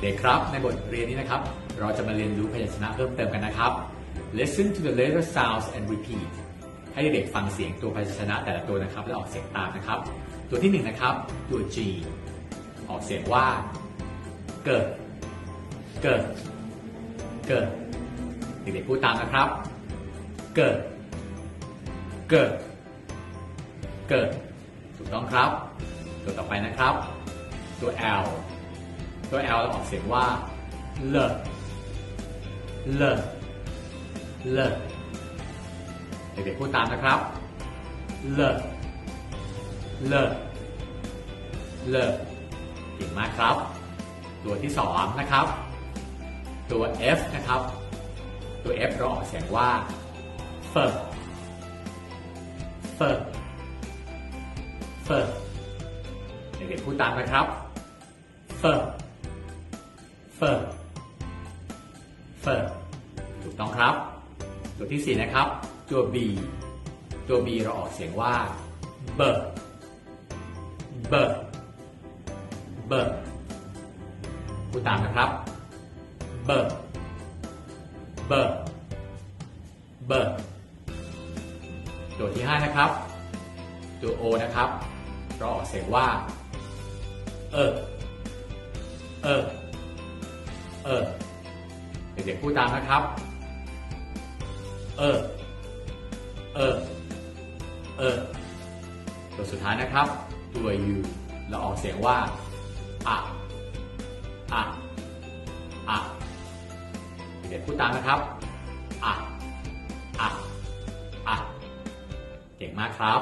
เด็กครับ ในบทเรียนนี้นะครับ เราจะมาเรียนรู้พยัญชนะเพิ่มเติมกันนะครับ Listen to the letter sounds and repeat ให้เด็กฟังเสียงตัวพยัญชนะแต่ละตัวนะครับ และออกเสียงตามนะครับ ตัวที่หนึ่งนะครับ ตัว G ออกเสียงว่า เกิด เกิด เกิด เด็กๆพูดตามนะครับ เกิด เกิด เกิด ถูกต้องครับ ตัวต่อไปนะครับ ตัว L ตัว L เราออกเสียงว่าเลเลเลเด็กๆพูดตามนะครับเลเลเลเก่งมากครับ ตัวที่สองนะครับ ตัว F นะครับ ตัว F เราออกเสียงว่าเฟอเฟเฟเด็กๆพูดตามนะครับ เฟ เฟอเฟอถูกต้องครับ ตัวที่สี่นะครับ ตัว B ตัว B เราออกเสียงว่าเบอเบอเบอพูดตามนะครับเบอเบอเบอตัวที่ห้านะครับ ตัว O นะครับ เราออกเสียงว่าเออเออ เออ เด็กๆพูดตามนะครับ เออ เออ เออ ตัวสุดท้ายนะครับ ตัว U เราออกเสียงว่าอะอะอะเด็กๆพูดตามนะครับอะอะอะเก่งมากครับ